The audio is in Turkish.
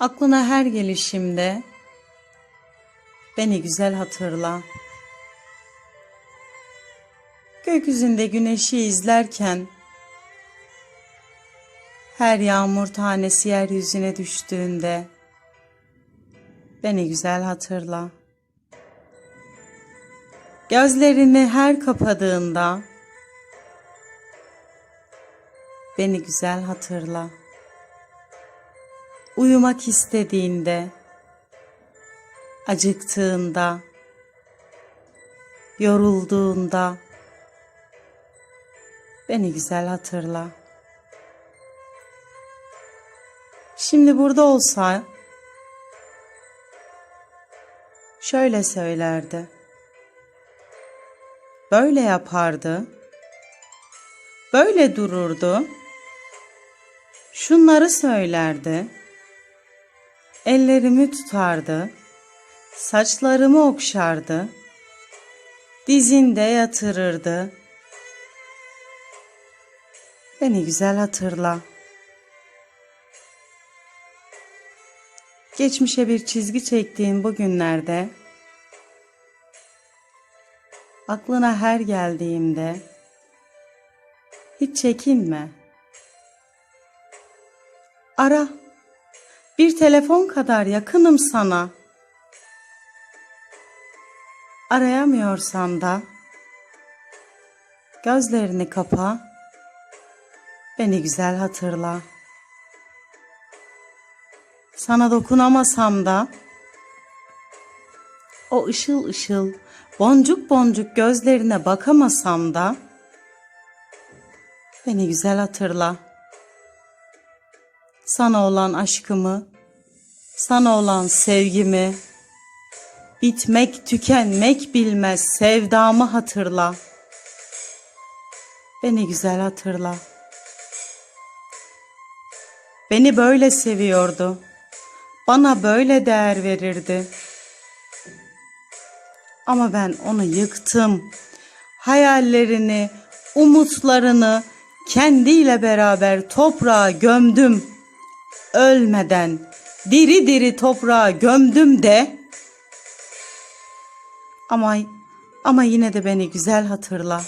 Aklına her gelişimde beni güzel hatırla. Gökyüzünde güneşi izlerken her yağmur tanesi yeryüzüne düştüğünde beni güzel hatırla. Gözlerini her kapadığında beni güzel hatırla. Uyumak istediğinde, acıktığında, yorulduğunda beni güzel hatırla. Şimdi burada olsa şöyle söylerdi. Böyle yapardı. Böyle dururdu. Şunları söylerdi. Ellerimi tutardı. Saçlarımı okşardı. Dizinde yatırırdı. Beni güzel hatırla. Geçmişe bir çizgi çektiğin bu günlerde aklına her geldiğimde hiç çekinme. Ara. Bir telefon kadar yakınım sana. Arayamıyorsan da gözlerini kapa. Beni güzel hatırla. Sana dokunamasam da o ışıl ışıl boncuk boncuk gözlerine bakamasam da beni güzel hatırla. Sana olan aşkımı, sana olan sevgimi, bitmek tükenmek bilmez sevdamı hatırla. Beni güzel hatırla. Beni böyle seviyordu. Bana böyle değer verirdi. Ama ben onu yıktım. Hayallerini, umutlarını kendiyle beraber toprağa gömdüm. Ölmeden diri diri toprağa gömdüm de ama ama yine de beni güzel hatırla.